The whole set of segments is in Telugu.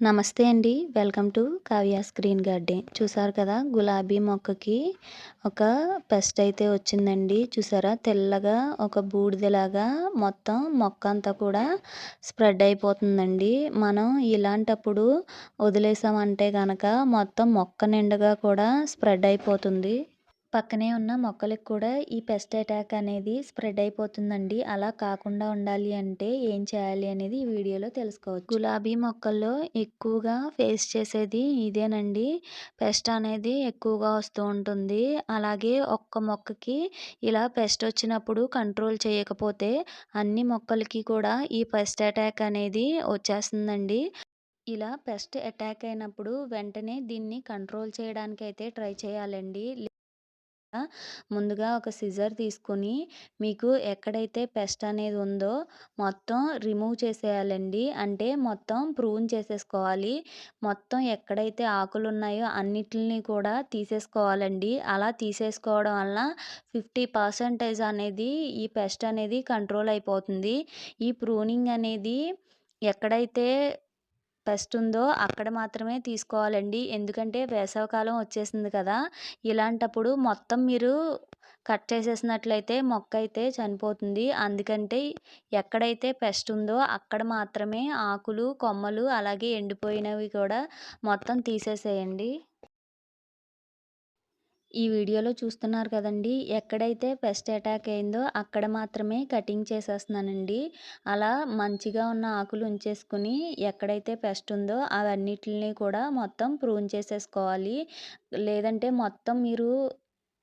నమస్తే అండి. Welcome to Kavya's green garden. చూసారు కదా గులాబీ మొక్కకి ఒక పెస్ట్ అయితే వచ్చిందండి. చూసారా తెల్లగా ఒక బూడిదలాగా మొత్తం మొక్క అంతా కూడా స్ప్రెడ్ అయిపోతుందండి. మనం ఇలాంటప్పుడు వదిలేసామంటే కనుక మొత్తం మొక్క నిండుగా కూడా స్ప్రెడ్ అయిపోతుంది. పక్కనే ఉన్న మొక్కలకు కూడా ఈ పెస్ట్ అటాక్ అనేది స్ప్రెడ్ అయిపోతుందండి. అలా కాకుండా ఉండాలి అంటే ఏం చేయాలి అనేది ఈ వీడియోలో తెలుసుకోవచ్చు. గులాబీ మొక్కల్లో ఎక్కువగా ఫేస్ చేసేది ఇదేనండి. పెస్ట్ అనేది ఎక్కువగా వస్తూ ఉంటుంది. అలాగే ఒక్క మొక్కకి ఇలా పెస్ట్ వచ్చినప్పుడు కంట్రోల్ చేయకపోతే అన్ని మొక్కలకి కూడా ఈ పెస్ట్ అటాక్ అనేది వచ్చేస్తుందండి. ఇలా పెస్ట్ అటాక్ అయినప్పుడు వెంటనే దీన్ని కంట్రోల్ చేయడానికి అయితే ట్రై చేయాలండి. ముందుగా ఒక సిజర్ తీసుకొని మీకు ఎక్కడైతే పెస్ట్ అనేది ఉందో మొత్తం రిమూవ్ చేసేయాలండి. అంటే మొత్తం ప్రూన్ చేసేసుకోవాలి. మొత్తం ఎక్కడైతే ఆకులు ఉన్నాయో అన్నిటిని కూడా తీసేసుకోవాలండి. అలా తీసేసుకోవడం వల్ల ఫిఫ్టీ పర్సెంటేజ్ అనేది ఈ పెస్ట్ అనేది కంట్రోల్ అయిపోతుంది. ఈ ప్రూనింగ్ అనేది ఎక్కడైతే పెస్ట్ ఉందో అక్కడ మాత్రమే తీసుకోవాలండి. ఎందుకంటే వేసవకాలం వచ్చేసింది కదా ఇలాంటప్పుడు మొత్తం మీరు కట్ చేసేసినట్లయితే మొక్క అయితే చనిపోతుంది. అందుకంటే ఎక్కడైతే పెస్ట్ ఉందో అక్కడ మాత్రమే ఆకులు కొమ్మలు అలాగే ఎండిపోయినవి కూడా మొత్తం తీసేసేయండి. ఈ వీడియోలో చూస్తున్నారు కదండి. ఎక్కడైతే పెస్ట్ అటాక్ అయిందో అక్కడ మాత్రమే కటింగ్ చేసేస్తున్నానండి. అలా మంచిగా ఉన్న ఆకులు ఉంచేసుకుని ఎక్కడైతే పెస్ట్ ఉందో అవన్నిటిని కూడా మొత్తం ప్రూన్ చేసేసుకోవాలి. లేదంటే మొత్తం మీరు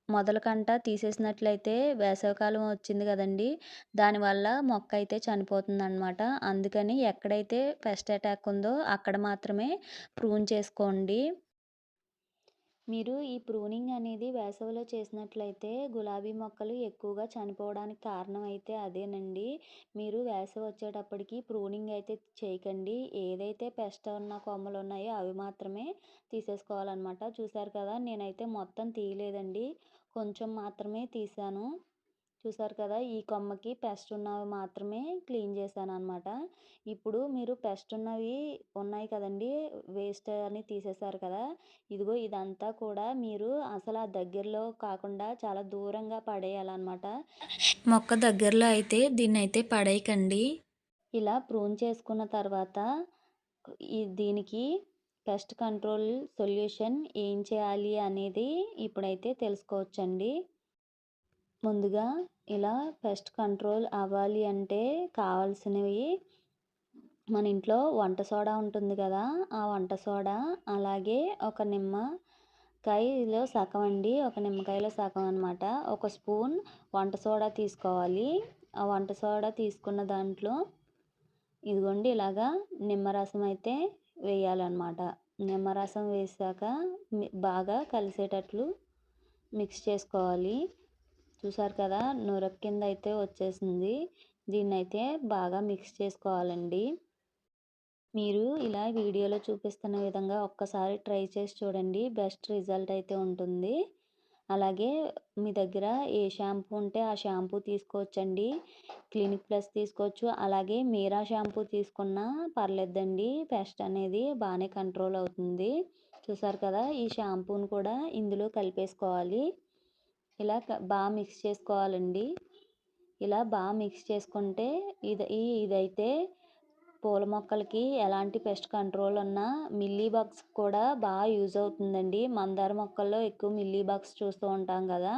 మొదలకంట తీసేసినట్లయితే వేసవికాలం వచ్చింది కదండి. దానివల్ల మొక్క అయితే చనిపోతుంది అనమాట అందుకని ఎక్కడైతే పెస్ట్ అటాక్ ఉందో అక్కడ మాత్రమే ప్రూన్ చేసుకోండి. మీరు ఈ ప్రూనింగ్ అనేది వేసవిలో చేసినట్లయితే గులాబీ మొక్కలు ఎక్కువగా చనిపోవడానికి కారణం అయితే అదేనండి. మీరు వేసవి వచ్చేటప్పటికి ప్రూనింగ్ అయితే చేయకండి. ఏదైతే పెస్ట్ ఉన్న కొమ్మలు ఉన్నాయో అవి మాత్రమే తీసేసుకోవాలన్నమాట. చూసారు కదా నేనైతే మొత్తం తీయలేదండి. కొంచెం మాత్రమే తీసాను చూసారు కదా! ఈ కొమ్మకి పెస్ట్ ఉన్నవి మాత్రమే క్లీన్ చేశాను అనమాట ఇప్పుడు మీరు పెస్ట్ ఉన్నవి ఉన్నాయి కదండి వేస్ట్ అని తీసేశారు కదా! ఇదిగో ఇదంతా కూడా మీరు అసలు ఆ దగ్గరలో కాకుండా చాలా దూరంగా పడేయాలన్నమాట. మొక్క దగ్గరలో అయితే దీన్ని అయితే పడేయకండి. ఇలా ప్రూన్ చేసుకున్న తర్వాత ఈ దీనికి పెస్ట్ కంట్రోల్ సొల్యూషన్ ఏం చేయాలి అనేది ఇప్పుడైతే తెలుసుకోవచ్చండి. ముందుగా ఇలా పెస్ట్ కంట్రోల్ అవ్వాలి అంటే కావాల్సినవి మన ఇంట్లో వంట సోడా ఉంటుంది కదా ఆ వంట సోడా అలాగే ఒక నిమ్మకాయలో సగం అండి ఒక నిమ్మకాయలో సగం అనమాట ఒక స్పూన్ వంట సోడా తీసుకోవాలి. ఆ వంట సోడా తీసుకున్న దాంట్లో ఇదిగోండి ఇలాగా నిమ్మరసం అయితే వేయాలన్నమాట. నిమ్మరసం వేసాక బాగా కలిసేటట్లు మిక్స్ చేసుకోవాలి. చూసారు కదా నూరప్ కింద అయితే వచ్చేసింది. దీన్ని అయితే బాగా మిక్స్ చేసుకోవాలండి. మీరు ఇలా వీడియోలో చూపిస్తున్న విధంగా ఒక్కసారి ట్రై చేసి చూడండి. బెస్ట్ రిజల్ట్ అయితే ఉంటుంది. అలాగే మీ దగ్గర ఏ షాంపూ ఉంటే ఆ షాంపూ తీసుకోవచ్చండి. క్లినిక్ ప్లస్ తీసుకోవచ్చు. అలాగే మీరా షాంపూ తీసుకున్నా పర్లేదండి. పెస్ట్ అనేది బాగానే కంట్రోల్ అవుతుంది. చూసారు కదా ఈ షాంపూని కూడా ఇందులో కలిపేసుకోవాలి. ఇలా బాగా మిక్స్ చేసుకోవాలండి. ఇలా బాగా మిక్స్ చేసుకుంటే ఇది ఇదైతే పూల మొక్కలకి ఎలాంటి పెస్ట్ కంట్రోల్ ఉన్నా మిల్లీ బగ్స్ కూడా బాగా యూజ్ అవుతుందండి. మందార మొక్కల్లో ఎక్కువ మిల్లీ బగ్స్ చూస్తూ ఉంటాం కదా.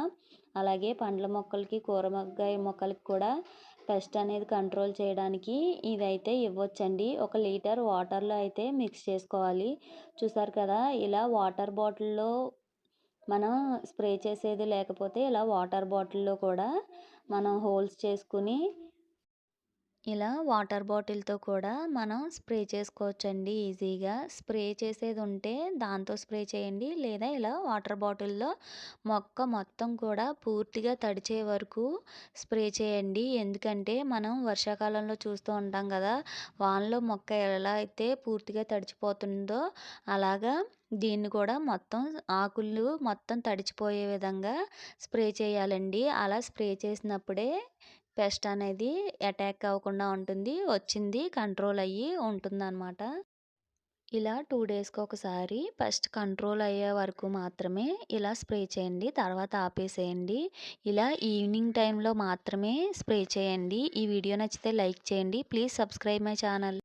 అలాగే పండ్ల మొక్కలకి కూరగాయ మొక్కలకి కూడా పెస్ట్ అనేది కంట్రోల్ చేయడానికి ఇదైతే ఇవ్వచ్చండి. ఒక లీటర్ వాటర్లో అయితే మిక్స్ చేసుకోవాలి. చూసారు కదా ఇలా వాటర్ బాటిల్లో మనం స్ప్రే చేసేది లేకపోతే ఇలా వాటర్ బాటిల్లో కూడా మనం హోల్స్ చేసుకుని ఇలా వాటర్ బాటిల్తో కూడా మనం స్ప్రే చేసుకోవచ్చండి ఈజీగా. స్ప్రే చేసేది ఉంటే దాంతో స్ప్రే చేయండి. లేదా ఇలా వాటర్ బాటిల్లో మొక్క మొత్తం కూడా పూర్తిగా తడిచే వరకు స్ప్రే చేయండి. ఎందుకంటే మనం వర్షాకాలంలో చూస్తూ ఉంటాం కదా వానలో మొక్క ఎలా అయితే పూర్తిగా తడిచిపోతుందో అలాగా దీన్ని కూడా మొత్తం ఆకులు మొత్తం తడిచిపోయే విధంగా స్ప్రే చేయాలండి. అలా స్ప్రే చేసినప్పుడే పెస్ట్ అనేది అటాక్ అవ్వకుండా ఉంటుంది వచ్చింది కంట్రోల్ అయ్యి ఉంటుందన్నమాట ఇలా టూ డేస్‌కి ఒకసారి ఫస్ట్ కంట్రోల్ అయ్యే వరకు మాత్రమే ఇలా స్ప్రే చేయండి. తర్వాత ఆపేసేయండి. ఇలా ఈవినింగ్ టైంలో మాత్రమే స్ప్రే చేయండి. ఈ వీడియో నచ్చితే లైక్ చేయండి. Please subscribe my channel.